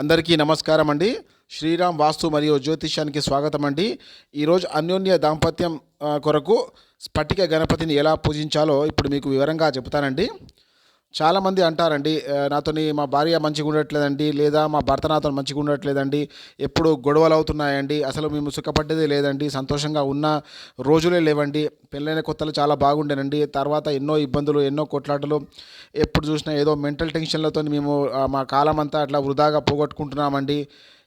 అందరికీ నమస్కారం అండి. శ్రీరామ్ వాస్తు మరియు జ్యోతిష్యానికి స్వాగతం అండి. ఈరోజు అన్యోన్య దాంపత్యం కొరకు స్ఫటిక గణపతిని ఎలా పూజించాలో ఇప్పుడు మీకు వివరంగా చెబుతానండి. చాలామంది అంటారండి నాతోని మా భార్య మంచిగా ఉండట్లేదండి లేదా మా భర్త నాతో మంచిగా ఉండట్లేదండి ఎప్పుడు గొడవలు అవుతున్నాయండి అసలు మేము సుఖపడ్డదే లేదండి సంతోషంగా ఉన్న రోజులే లేవండి పెళ్ళైన కొత్తలు చాలా బాగుండేనండి తర్వాత ఎన్నో ఇబ్బందులు ఎన్నో కొట్లాటలు ఎప్పుడు చూసినా ఏదో మెంటల్ టెన్షన్లతో మేము మా కాలం అంతా అట్లా వృధాగా పోగొట్టుకుంటున్నామండి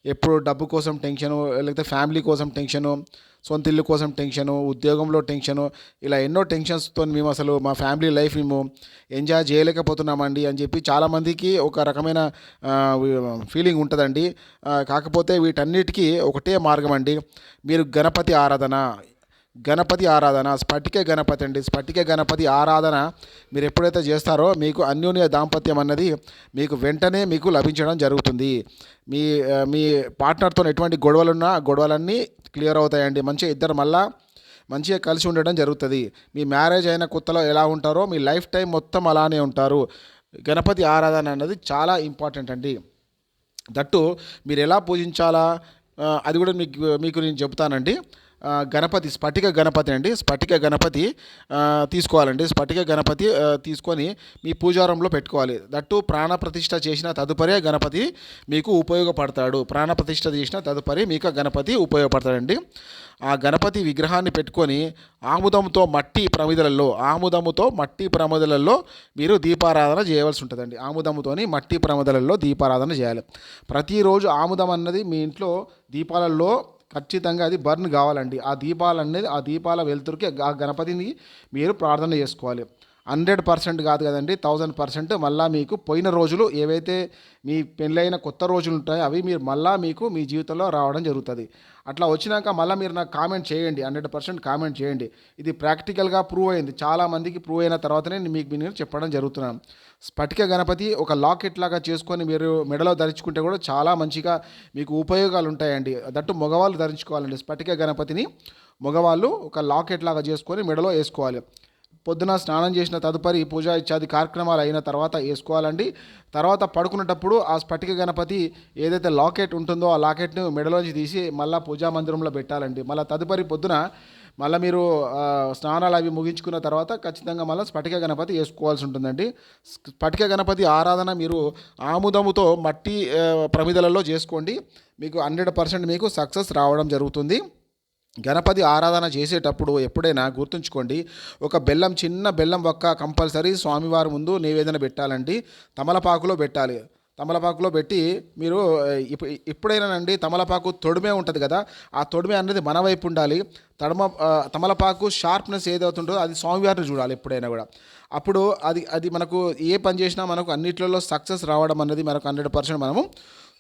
ఎప్పుడు డబ్బు కోసం టెన్షను లేకపోతే ఫ్యామిలీ కోసం టెన్షను సొంత ఇల్లు కోసం టెన్షను ఉద్యోగంలో టెన్షను ఇలా ఎన్నో టెన్షన్స్తో మేము అసలు మా ఫ్యామిలీ లైఫ్ మేము ఎంజాయ్ చేయలేకపోతున్నామండి అని చెప్పి చాలామందికి ఒక రకమైన ఫీలింగ్ ఉంటుందండి. కాకపోతే వీటన్నిటికీ ఒకటే మార్గం అండి మీరు గణపతి ఆరాధన గణపతి ఆరాధన స్ఫటిక గణపతి అండి. స్ఫటిక గణపతి ఆరాధన మీరు ఎప్పుడైతే చేస్తారో మీకు అన్యోన్య దాంపత్యం అన్నది మీకు వెంటనే మీకు లభించడం జరుగుతుంది. మీ మీ పార్ట్నర్తో ఎటువంటి గొడవలున్నా గొడవలన్నీ క్లియర్ అవుతాయండి. మంచిగా ఇద్దరు మళ్ళా మంచిగా కలిసి ఉండడం జరుగుతుంది. మీ మ్యారేజ్ అయిన కొత్తలో ఎలా ఉంటారో మీ లైఫ్ టైం మొత్తం అలానే ఉంటారు. గణపతి ఆరాధన అన్నది చాలా ఇంపార్టెంట్ అండి. దట్టు మీరు ఎలా పూజించాలా? అది కూడా మీకు మీకు నేను చెబుతానండి. గణపతి స్ఫటిక గణపతి అండి. స్ఫటిక గణపతి తీసుకోవాలండి. స్ఫటిక గణపతి తీసుకొని మీ పూజారంలో పెట్టుకోవాలి. దట్టు ప్రాణప్రతిష్ఠ చేసిన తదుపరి గణపతి మీకు ఉపయోగపడతాడు. ప్రాణప్రతిష్ఠ చేసిన తదుపరి మీకు గణపతి ఉపయోగపడతాడండి. ఆ గణపతి విగ్రహాన్ని పెట్టుకొని ఆముదంతో మట్టి ప్రమిదలలో ఆముదముతో మట్టి ప్రమిదలలో మీరు దీపారాధన చేయవలసి ఉంటుందండి. ఆముదముతోని మట్టి ప్రమిదలలో దీపారాధన చేయాలి. ప్రతిరోజు ఆముదం అన్నది మీ ఇంట్లో దీపాలలో ఖచ్చితంగా అది బర్న్ కావాలండి. ఆ దీపాలు అనేది ఆ దీపాల వెలుతురుకి ఆ గణపతిని మీరు ప్రార్థన చేసుకోవాలి. హండ్రెడ్ పర్సెంట్ కాదు కదండి థౌజండ్ పర్సెంట్. మళ్ళీ మీకు పోయిన రోజులు ఏవైతే మీ పెళ్ళైన కొత్త రోజులు ఉంటాయో అవి మీరు మళ్ళీ మీకు మీ జీవితంలో రావడం జరుగుతుంది. అట్లా వచ్చినాక మళ్ళీ మీరు నాకు కామెంట్ చేయండి హండ్రెడ్ పర్సెంట్ కామెంట్ చేయండి. ఇది ప్రాక్టికల్గా ప్రూవ్ అయింది. చాలామందికి ప్రూవ్ అయిన తర్వాతనే మీకు నేను చెప్పడం జరుగుతున్నాను. స్ఫటిక గణపతి ఒక లాకెట్ లాగా చేసుకొని మీరు మెడలో ధరించుకుంటే కూడా చాలా మంచిగా మీకు ఉపయోగాలు ఉంటాయండి. దట్టు మగవాళ్ళు ధరించుకోవాలండి. స్ఫటిక గణపతిని మగవాళ్ళు ఒక లాకెట్ లాగా చేసుకొని మెడలో వేసుకోవాలి. పొద్దున స్నానం చేసిన తదుపరి పూజ ఇత్యాది కార్యక్రమాలు అయిన తర్వాత వేసుకోవాలండి. తర్వాత పడుకునేటప్పుడు ఆ స్ఫటిక గణపతి ఏదైతే లాకెట్ ఉంటుందో ఆ లాకెట్ను మెడలోంచి తీసి మళ్ళీ పూజా మందిరంలో పెట్టాలండి. మళ్ళీ తదుపరి పొద్దున మళ్ళీ మీరు స్నానాలు అవి ముగించుకున్న తర్వాత ఖచ్చితంగా మళ్ళీ స్ఫటిక గణపతి వేసుకోవాల్సి ఉంటుందండి. స్ఫటిక గణపతి ఆరాధన మీరు ఆముదముతో మట్టి ప్రమిదలలో చేసుకోండి. మీకు హండ్రెడ్ పర్సెంట్ మీకు సక్సెస్ రావడం జరుగుతుంది. గణపతి ఆరాధన చేసేటప్పుడు ఎప్పుడైనా గుర్తుంచుకోండి ఒక బెల్లం చిన్న బెల్లం ఒక్క కంపల్సరీ స్వామివారి ముందు నివేదన పెట్టాలండి. తమలపాకులో పెట్టాలి. తమలపాకులో పెట్టి మీరు ఇప్పు ఎప్పుడైనానండి తమలపాకు తొడిమే ఉంటుంది కదా ఆ తొడిమే అనేది మన వైపు ఉండాలి. తడమ తమలపాకు షార్ప్నెస్ ఏదవుతుందో అది స్వామివారిని చూడాలి ఎప్పుడైనా కూడా. అప్పుడు అది అది మనకు ఏ పని చేసినా మనకు అన్నిట్లలో సక్సెస్ రావడం అనేది మనకు హండ్రెడ్ పర్సెంట్ మనము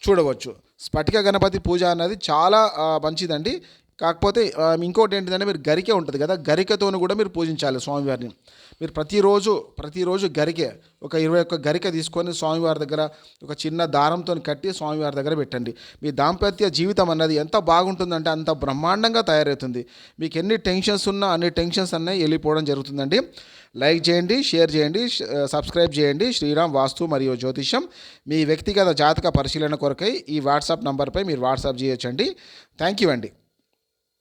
చూడవచ్చు. స్ఫటిక గణపతి పూజ అన్నది చాలా మంచిదండి. కాకపోతే ఇంకోటి ఏంటిదంటే మీరు గరికె ఉంటుంది కదా గరికతోను కూడా మీరు పూజించాలి స్వామివారిని. మీరు ప్రతిరోజు ప్రతిరోజు గరికె ఒక ఇరవై ఒక్క గరిక తీసుకొని స్వామివారి దగ్గర ఒక చిన్న దారంతో కట్టి స్వామివారి దగ్గర పెట్టండి. మీ దాంపత్య జీవితం అన్నది ఎంత బాగుంటుందంటే అంత బ్రహ్మాండంగా తయారవుతుంది. మీకు ఎన్ని టెన్షన్స్ ఉన్నా అన్ని టెన్షన్స్ అన్నీ వెళ్ళిపోవడం జరుగుతుందండి. లైక్ చేయండి షేర్ చేయండి సబ్స్క్రైబ్ చేయండి. శ్రీరామ్ వాస్తు మరియు జ్యోతిషం మీ వ్యక్తిగత జాతక పరిశీలన కొరకై ఈ వాట్సాప్ నంబర్పై మీరు వాట్సాప్ చేయొచ్చండి. థ్యాంక్ యూ అండి.